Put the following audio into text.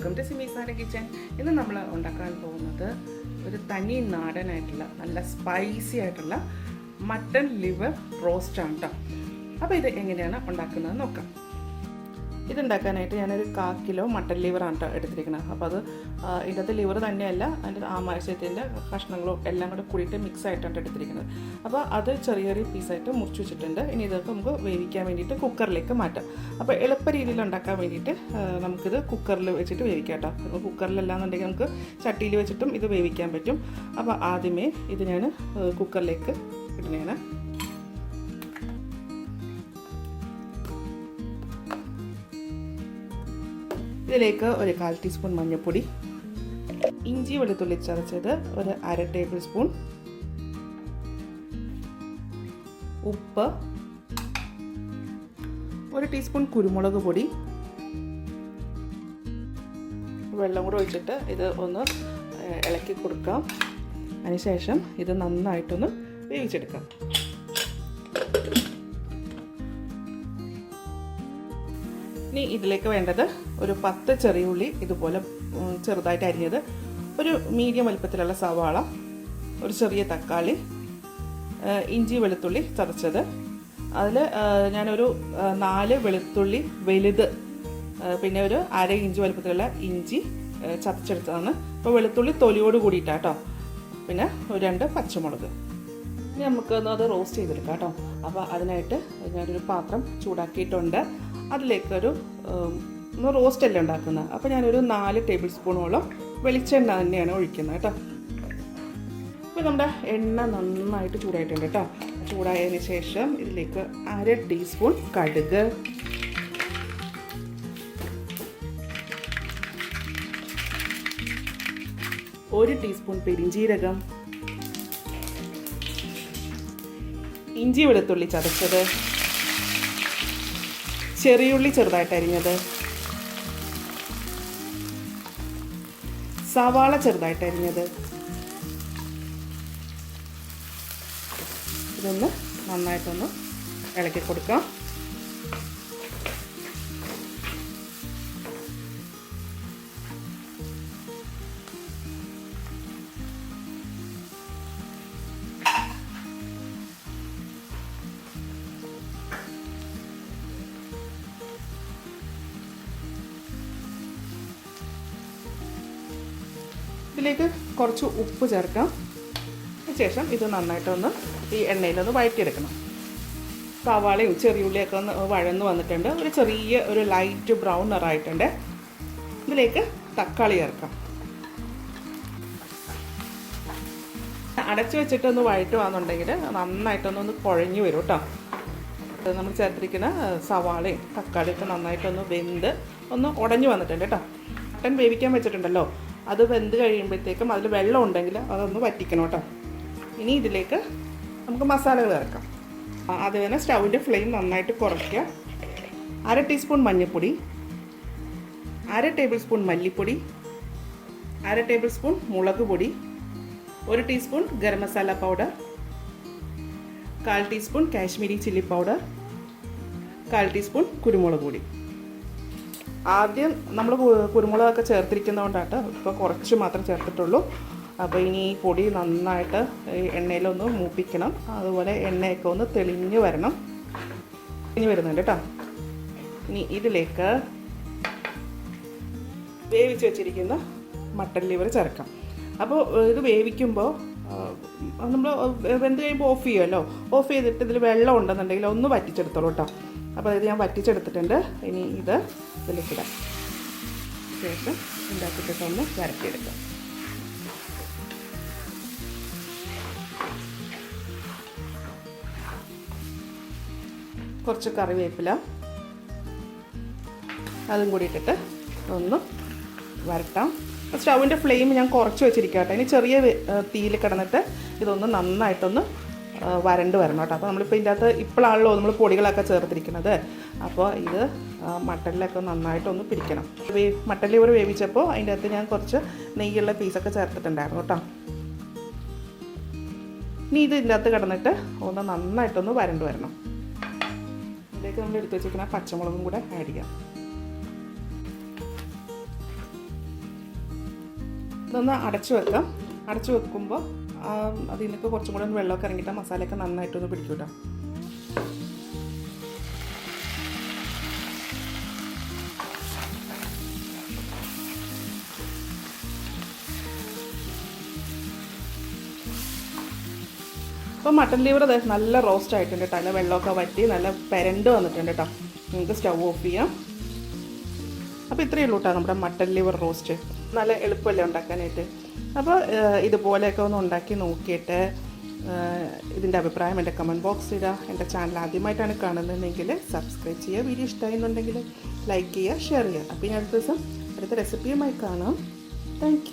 Welcome to സിമീസാന kitchen. ഇന്ന് നമ്മൾ ഉണ്ടാക്കാൻ പോകുന്നത് ഒരു തനി നാടനായിട്ടുള്ള നല്ല സ്പൈസി ആയിട്ടുള്ള മട്ടൺ ലിവർ റോസ്റ്റ് ആണ് കേട്ടോ അപ്പോൾ ഇത് എങ്ങനെയാണ് ഉണ്ടാക്കുന്നത് നോക്കാം. ഇതുണ്ടാക്കാനായിട്ട് ഞാനൊരു കാ കിലോ മട്ടൻ ലിവറാണ് എടുത്തിരിക്കുന്നത്. അപ്പോൾ അത് ഇതിനകത്ത് ലിവർ തന്നെയല്ല അതിന്റെ ആമാശയത്തിന്റെ കഷ്ണങ്ങളും എല്ലാം കൂടെ കൂടിയിട്ട് മിക്സ് ആയിട്ടാണ് എടുത്തിരിക്കുന്നത്. അപ്പോൾ അത് ചെറിയ ചെറിയ പീസായിട്ട് മുറിച്ച് വെച്ചിട്ടുണ്ട്. ഇനി ഇതൊക്കെ നമുക്ക് വേവിക്കാൻ വേണ്ടിയിട്ട് കുക്കറിലേക്ക് മാറ്റാം. അപ്പോൾ എളുപ്പ രീതിയിൽ ഉണ്ടാക്കാൻ വേണ്ടിയിട്ട് നമുക്കിത് കുക്കറിൽ വെച്ചിട്ട് വേവിക്കാം കേട്ടോ കുക്കറിലല്ലാന്നുണ്ടെങ്കിൽ നമുക്ക് ചട്ടിയിൽ വെച്ചിട്ടും ഇത് വേവിക്കാൻ പറ്റും. അപ്പോൾ ആദ്യമേ ഇത് ഞാൻ കുക്കറിലേക്ക് ഇടുന്നതാണ്. ഇതിലേക്ക് ഒരു കാൽ ടീസ്പൂൺ മഞ്ഞൾപ്പൊടി ഇഞ്ചി വെളുത്തുള്ളി ചതച്ചത് ഒരു അര ടേബിൾ സ്പൂൺ ഉപ്പ് ഒരു ടീസ്പൂൺ കുരുമുളക് പൊടി വെള്ളം കൂടെ ഒഴിച്ചിട്ട് ഇത് ഒന്ന് ഇളക്കി കൊടുക്കാം. അതിനുശേഷം ഇത് നന്നായിട്ടൊന്ന് വേവിച്ചെടുക്കാം. ഇനി ഇതിലേക്ക് വേണ്ടത് ഒരു പത്ത് ചെറിയ ഉള്ളി ഇതുപോലെ ചെറുതായിട്ട് അരിഞ്ഞത് ഒരു മീഡിയം വലുപ്പത്തിലുള്ള സവാള ഒരു ചെറിയ തക്കാളി ഇഞ്ചി വെളുത്തുള്ളി ചതച്ചത്. അതിൽ ഞാനൊരു നാല് വെളുത്തുള്ളി വലുത് പിന്നെ ഒരു അര ഇഞ്ച് വലുപ്പത്തിലുള്ള ഇഞ്ചി ചതച്ചെടുത്തതാണ്. അപ്പോൾ വെളുത്തുള്ളി തൊലിയോട് കൂടിയിട്ടാട്ടോ പിന്നെ ഒരു രണ്ട് പച്ചമുളക്. ഇനി നമുക്ക് അത് റോസ്റ്റ് ചെയ്തെടുക്കാം കേട്ടോ അപ്പോൾ അതിനായിട്ട് ഞാനൊരു പാത്രം ചൂടാക്കിയിട്ടുണ്ട്. അതിലേക്കൊരു റോസ്റ്റ് അല്ലേ ഉണ്ടാക്കുന്നത്. അപ്പോൾ ഞാനൊരു നാല് ടേബിൾ സ്പൂണോളം വെളിച്ചെണ്ണ തന്നെയാണ് ഒഴിക്കുന്നത് കേട്ടോ. ഇപ്പോൾ നമ്മുടെ എണ്ണ നന്നായിട്ട് ചൂടായിട്ടുണ്ട് കേട്ടോ. ചൂടായതിന് ശേഷം ഇതിലേക്ക് അര ടീസ്പൂൺ കടുക്. ഒരു ടീസ്പൂൺ പെരിഞ്ചീരകം ഇഞ്ചി വെളുത്തുള്ളി ചതച്ചത്. ചെറിയുള്ളി ചെറുതായിട്ട് അരിഞ്ഞത്. സവാള ചെറുതായിട്ട് അരിഞ്ഞത്. ഇതൊന്ന് നന്നായിട്ടൊന്ന് ഇളക്കി കൊടുക്കാം. ഇതിലേക്ക് കുറച്ച് ഉപ്പ് ചേർക്കാം. ശേഷം ഇത് നന്നായിട്ടൊന്ന് ഈ എണ്ണയിലൊന്ന് വഴറ്റിയെടുക്കണം. സവാളയും ചെറിയുള്ളിയൊക്കെ ഒന്ന് വഴന്ന് വന്നിട്ടുണ്ട്. ഒരു ചെറിയ ഒരു ലൈറ്റ് ബ്രൗൺ നിറായിട്ടുണ്ട് ഇതിലേക്ക് തക്കാളി ചേർക്കാം. അടച്ചു വെച്ചിട്ടൊന്ന് വഴറ്റുവാന്നുണ്ടെങ്കിൽ നന്നായിട്ടൊന്ന് കുഴഞ്ഞു വരും കേട്ടോ നമ്മൾ ചേർത്തിരിക്കുന്ന സവാളയും തക്കാളിയൊക്കെ നന്നായിട്ടൊന്ന് വെന്ത് ഒന്ന് ഉടഞ്ഞു വന്നിട്ടുണ്ട് കേട്ടോ മട്ടൻ വേവിക്കാൻ വെച്ചിട്ടുണ്ടല്ലോ. അത് വെന്ത് കഴിയുമ്പോഴത്തേക്കും അതിൽ വെള്ളം ഉണ്ടെങ്കിൽ അതൊന്ന് വറ്റിക്കണം കേട്ടോ. ഇനി ഇതിലേക്ക് നമുക്ക് മസാലകൾ അത് തന്നെ സ്റ്റൗവിന്റെ ഫ്ലെയിം നന്നായിട്ട് കുറയ്ക്കുക. അര ടീസ്പൂൺ മഞ്ഞൾപ്പൊടി അര ടേബിൾ സ്പൂൺ മല്ലിപ്പൊടി അര ടേബിൾ സ്പൂൺ മുളക് പൊടി ഒരു ടീസ്പൂൺ ഗരം മസാല പൗഡർ കാൽ ടീസ്പൂൺ കാശ്മീരി ചില്ലി പൗഡർ കാൽ ടീസ്പൂൺ കുരുമുളക് പൊടി. ആദ്യം നമ്മൾ കുരുമുളകൊക്കെ ചേർത്തിരിക്കുന്നതുകൊണ്ടാണ് ഇപ്പോൾ കുറച്ച് മാത്രം ചേർത്തിട്ടുള്ളൂ. അപ്പോൾ ഇനി ഈ പൊടി നന്നായിട്ട് എണ്ണയിലൊന്ന് മൂപ്പിക്കണം. അതുപോലെ എണ്ണയൊക്കെ ഒന്ന് തെളിഞ്ഞ് വരണം. ഇനി വരുന്നുണ്ട് കേട്ടോ ഇനി ഇതിലേക്ക് വേവിച്ച് വെച്ചിരിക്കുന്ന മട്ടൻ ലിവർ ചേർക്കാം. അപ്പോൾ ഇത് വേവിക്കുമ്പോൾ നമ്മൾ വെന്ത് കഴിയുമ്പോൾ ഓഫ് ചെയ്യുമല്ലോ. ഓഫ് ചെയ്തിട്ട് ഇതിൽ വെള്ളം ഉണ്ടെന്നുണ്ടെങ്കിൽ ഒന്ന് വറ്റിച്ചെടുത്തോളൂ കേട്ടോ. അപ്പോൾ ഇത് ഞാൻ വറ്റിച്ചെടുത്തിട്ടുണ്ട്. ഇനി ഇത് ഇതിലേക്ക് ഇടാം ശേഷം ഉണ്ടാക്കിയിട്ടൊക്കെ ഒന്ന് വരട്ടിയെടുക്കാം. കുറച്ച് കറിവേപ്പില അതും കൂടി ഇട്ടിട്ട് ഒന്ന് വരട്ടാം. സ്റ്റൗവിന്റെ ഫ്ലെയിം ഞാൻ കുറച്ച് വെച്ചിരിക്കട്ടെ കേട്ടോ ഇനി ചെറിയ തീയിൽ കിടന്നിട്ട് ഇതൊന്ന് നന്നായിട്ടൊന്ന് വരണ്ട് വരണം കേട്ടോ. അപ്പോൾ നമ്മളിപ്പോൾ ഇതിന്റെ അകത്ത് ഇപ്പോഴാണല്ലോ നമ്മൾ പൊടികളൊക്കെ ചേർത്തിരിക്കുന്നത്. അപ്പോൾ ഇത് മട്ടനിലൊക്കെ നന്നായിട്ടൊന്ന് പിടിക്കണം. മട്ടനിൽ ഇവർ വേവിച്ചപ്പോൾ അതിന്റെ അകത്ത് ഞാൻ കുറച്ച് നെയ്യുള്ള പീസൊക്കെ ചേർത്തിട്ടുണ്ടായിരുന്നു കേട്ടോ. ഇനി ഇത് ഇതിന്റെ അകത്ത് കിടന്നിട്ട് ഒന്ന് നന്നായിട്ടൊന്ന് വരണ്ട് വരണം. ഇതിലേക്ക് നമ്മൾ എടുത്ത് വെച്ചിരിക്കുന്ന പച്ചമുളകും കൂടെ ആഡ് ചെയ്യാം. ഇതൊന്ന് അടച്ചു വെക്കാം. അടച്ചു വെക്കുമ്പോൾ അതിൽ നിന്നൊക്കെ കുറച്ചും കൂടെ ഒന്ന് വെള്ളമൊക്കെ ഇറങ്ങിയിട്ട് മസാലയൊക്കെ നന്നായിട്ടൊന്ന് പിടിക്കും കേട്ടോ ഇപ്പോൾ മട്ടൻ ലിവർ നല്ല റോസ്റ്റ് ആയിട്ടുണ്ട് കേട്ടോ. നല്ല വെള്ളമൊക്കെ വറ്റി നല്ല പെരണ്ട് വന്നിട്ടുണ്ട് കേട്ടോ. നിങ്ങൾക്ക് സ്റ്റൗ ഓഫ് ചെയ്യാം. അപ്പോൾ ഇത്രയേ ഉള്ളൂ കേട്ടോ നമ്മുടെ മട്ടൻ ലിവർ റോസ്റ്റ് നല്ല എളുപ്പമല്ലേ ഉണ്ടാക്കാനായിട്ട്? അപ്പോൾ ഇതുപോലെയൊക്കെ ഒന്ന് ഉണ്ടാക്കി നോക്കിയിട്ട് ഇതിന്റെ അഭിപ്രായം എന്റെ കമന്റ് ബോക്സ് ഇടുക എന്റെ ചാനൽ ആദ്യമായിട്ടാണ് കാണുന്നതെങ്കിൽ സബ്സ്ക്രൈബ് ചെയ്യുക. വീഡിയോ ഇഷ്ടമായിരുന്നുണ്ടെങ്കിൽ ലൈക്ക് ചെയ്യുക ഷെയർ ചെയ്യുക. അപ്പോൾ ഇനി അടുത്ത ദിവസം അടുത്ത റെസിപ്പിയുമായി കാണാം. താങ്ക്